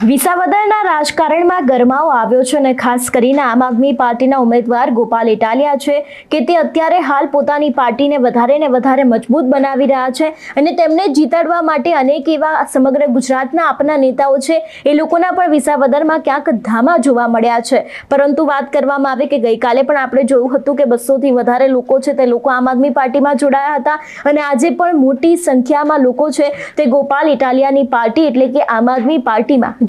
વિસાવદરના રાજકારણમાં ગરમાવો આવ્યો છે અને ખાસ કરીને આમ આદમી પાર્ટીના ઉમેદવાર ગોપાલ ઇટાલિયા છે કે તે અત્યારે હાલ પોતાની પાર્ટીને વધારે ને વધારે મજબૂત બનાવી રહ્યા છે અને તેમને જીતાડવા માટે અનેક એવા સમગ્ર ગુજરાતના આપના નેતાઓ છે એ લોકોના પણ વિસાવદરમાં ક્યાંક ધામા જોવા મળ્યા છે. પરંતુ વાત કરવામાં આવે કે ગઈકાલે પણ આપણે જોયું હતું કે બસોથી વધારે લોકો છે તે લોકો આમ આદમી પાર્ટીમાં જોડાયા હતા અને આજે પણ મોટી સંખ્યામાં લોકો છે તે ગોપાલ ઇટાલિયાની પાર્ટી એટલે કે આમ આદમી પાર્ટીમાં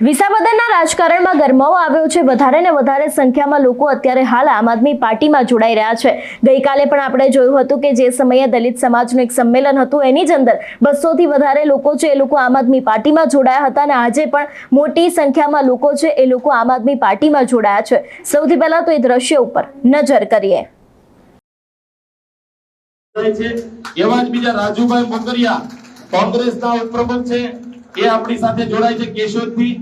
વિસાવદરના રાજકારણમાં ગરમાવો આવ્યો છે. વધારે ને વધારે સંખ્યામાં લોકો અત્યારે હાલ આમ આદમી પાર્ટીમાં જોડાઈ રહ્યા છે. ગઈકાલે પણ આપણે જોયું હતું કે જે સમયે દલિત સમાજનું એક સંમેલન હતું, એની જ અંદર બસોથી વધારે લોકો છે એ લોકો આમ આદમી પાર્ટીમાં જોડાયા હતા અને આજે પણ મોટી સંખ્યામાં લોકો છે એ લોકો આમ આદમી પાર્ટીમાં જોડાયા છે. સૌથી પહેલા તો એ દ્રશ્ય ઉપર નજર કરીએ. એવા જ બીજા રાજુભાઈ મકરિયા કોંગ્રેસના ઉપપ્રમુખ છે. એ આપણી સાથે જોડાય છે કેશોદથી.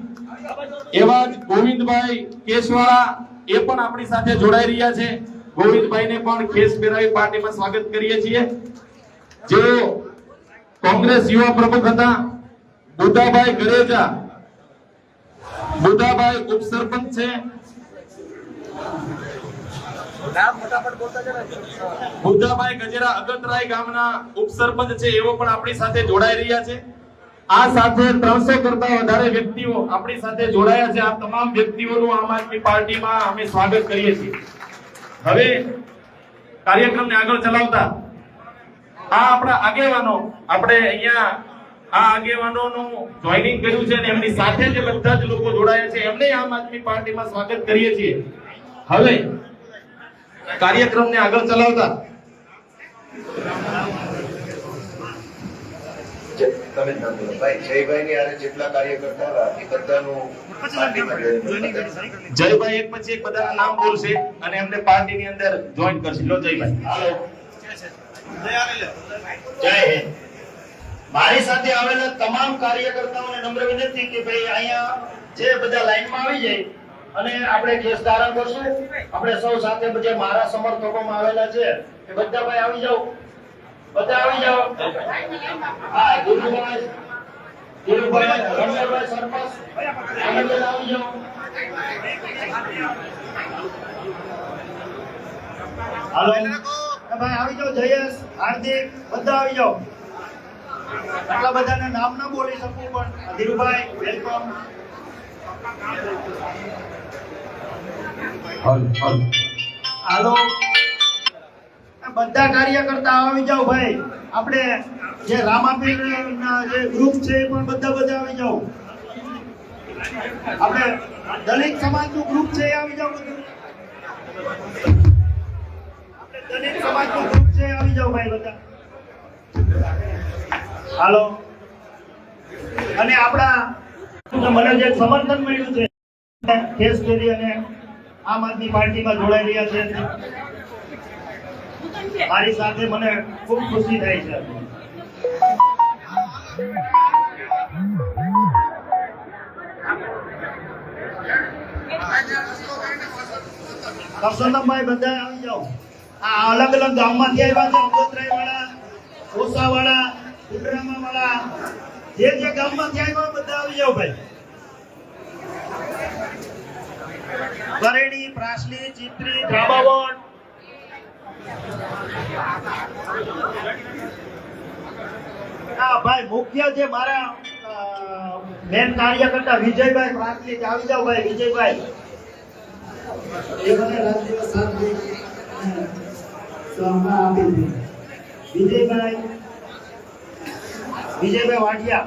એવા જ ગોવિંદભાઈ કેશવાળા એ પણ આપણી સાથે જોડાઈ રહ્યા છે. ગોવિંદભાઈને પણ ખેસ પહેરાવી પાર્ટીમાં સ્વાગત કરીએ છીએ. જેઓ કોંગ્રેસ યુવા પ્રમુખ હતા બુદ્ધાભાઈ ગરેજા. બુદ્ધાભાઈ ઉપસરપંચ છે. બુદ્ધાભાઈ ગજેરા અગતરાય ગામના ઉપસરપંચ છે એવો પણ આપણી સાથે જોડાઈ રહ્યા છે. આ સાથે 300 કરતા વધારે વ્યક્તિઓ આપણી સાથે જોડાયા છે. આ તમામ વ્યક્તિઓનું આમ આદમી પાર્ટીમાં અમે સ્વાગત કરીએ છીએ. હવે કાર્યક્રમને આગળ ચલાવતા આ આપણા આગેવાનો, આપણે અહીંયા આ આગેવાનોનું જોઈનિંગ કર્યું છે અને એમની સાથે જે બધા જ લોકો જોડાયા છે. એમને આમ આદમી પાર્ટીમાં સ્વાગત કરીએ છીએ. હવે કાર્યક્રમને આગળ ચલાવતા જે- તમે જ નામ જેટલા કાર્યકર્તા હતા એ બધાનું. જયભાઈ એક પછી એક બધાના નામ બોલશે અને એમને પાર્ટીની અંદર જોઈન કરશે. લો જયભાઈ. જય હિન્દ. મારી સાથે આવેલા તમામ કાર્યકર્તાઓને નમ્ર વિનંતી કે ભાઈ અહીંયા જે બધા લાઈનમાં આવી જાય અને આપણે કેસ ધારણ કરશું. આપણે સૌ સાથે બધા મારા સમર્થકોમાં આવેલા છે એ બધા ભાઈ આવી જાઓ. બધા આવી જાઓ. હા સરપંચ. તમે બધા આવી જાઓ. હાલો. ભાઈ આવી જાઓ જયેશ હાર્દિક બધા આવી જાઓ. આટલા બધાને નામ ન બોલી શકું પણ ધીરુભાઈ વેલકમ હાલો. બધા કાર્યકર્તા આવી જાઓ ભાઈ. આપણે જે રામાપીર જે ગ્રુપ છે એ પણ બધા બધા આવી જાઓ. આપણે દલિત સમાજનું ગ્રુપ છે એ આવી જાઓ બધું. હાલો. અને આપણા મને જે સમર્થન મળ્યું છે અને આમ આદમી પાર્ટીમાં જોડાઈ રહ્યા છે. મારી સાથે મને ખૂબ ખુશી થાય છે. કરસનભાઈ બધા આવી જાઓ. આ અલગ અલગ ગામમાંથી આવ્યા છે અગોતરાઈ વાળા ઓસા વાળા ઉડરામા વાળા જે જે ગામમાંથી આવ્યા બધા આવી જાઓ ભાઈ. કરેડી, પ્રાસલી, ચિત્રી ધ્રાબાવન હા ભાઈ મુખ્ય જે મારા મેન કાર્યકર્તા વિજયભાઈ પ્રાસલી આવી જાઓ ભાઈ વિજયભાઈ. એ મને રાજ્ય સાથ દે તો આપી દે વિજયભાઈ વિજયભાઈ વાટિયા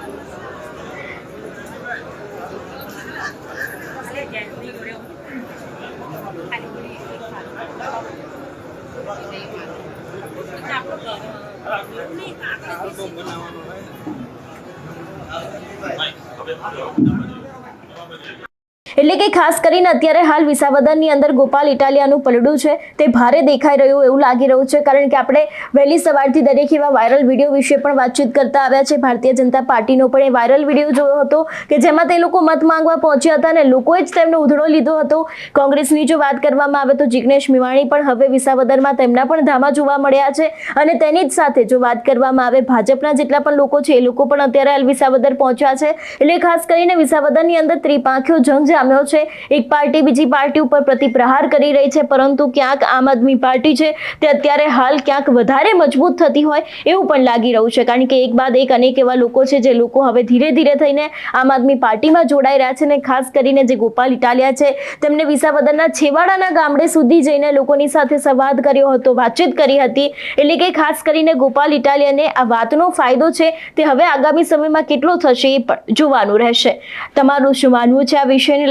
પૂછો એટલે કે ખાસ કરીને અત્યારે હાલ વિસાવદરની અંદર ગોપાલ ઇટાલિયાનું પલડું છે, તે ભારે દેખાઈ રહ્યું એવું લાગી રહ્યું છે, કારણ કે આપણે વહેલી સવારથી દરેક એવા વાયરલ વીડિયો વિશે પણ વાતચીત કરતા આવ્યા છે. ભારતીય જનતા પાર્ટીનો પણ એ વાયરલ વીડિયો જોયો હતો કે જેમાં તે લોકો મત માંગવા પહોંચ્યા હતા અને લોકોએ જ તેમનો ઉધડો લીધો હતો. કોંગ્રેસની જો વાત કરવામાં આવે તો જિગ્નેશ મિવાણી પણ હવે વિસાવદરમાં તેમના પણ ધામા જોવા મળ્યા છે અને તેની જ સાથે જો વાત કરવામાં આવે, ભાજપના જેટલા પણ લોકો છે, એ લોકો પણ અત્યારે હાલ વિસાવદર પહોંચ્યા છે. એટલે ખાસ કરીને વિસાવદરની અંદર ત્રિપાંખ્યો જંગ જામ્યો છે. એક પાર્ટી બીજી પાર્ટી ઉપર પ્રતિપ્રહાર કરી રહી છે, પરંતુ ક્યાંક આમ આદમી પાર્ટી છે તે અત્યારે હાલ ક્યાંક વધારે મજબૂત થતી હોય એવું પણ લાગી રહ્યું છે. કારણ કે એક બાદ એક અનેક એવા લોકો છે જે લોકો હવે ધીરે ધીરે થઈને આમ આદમી પાર્ટીમાં જોડાઈ રહ્યા છે અને ખાસ કરીને જે ગોપાલ ઇટાલિયા છે, તેમને વિસાવદરના છેવાડાના ગામડે સુધી જઈને લોકોની સાથે સંવાદ કર્યો હતો, વાતચીત કરી હતી. એટલે કે ખાસ કરીને ગોપાલ ઇટાલિયાને આ વાતનો ફાયદો છે તે હવે આગામી સમયમાં કેટલો થશે એ પણ જોવાનું રહેશે. તમારું શું માનવું છે આ વિષયને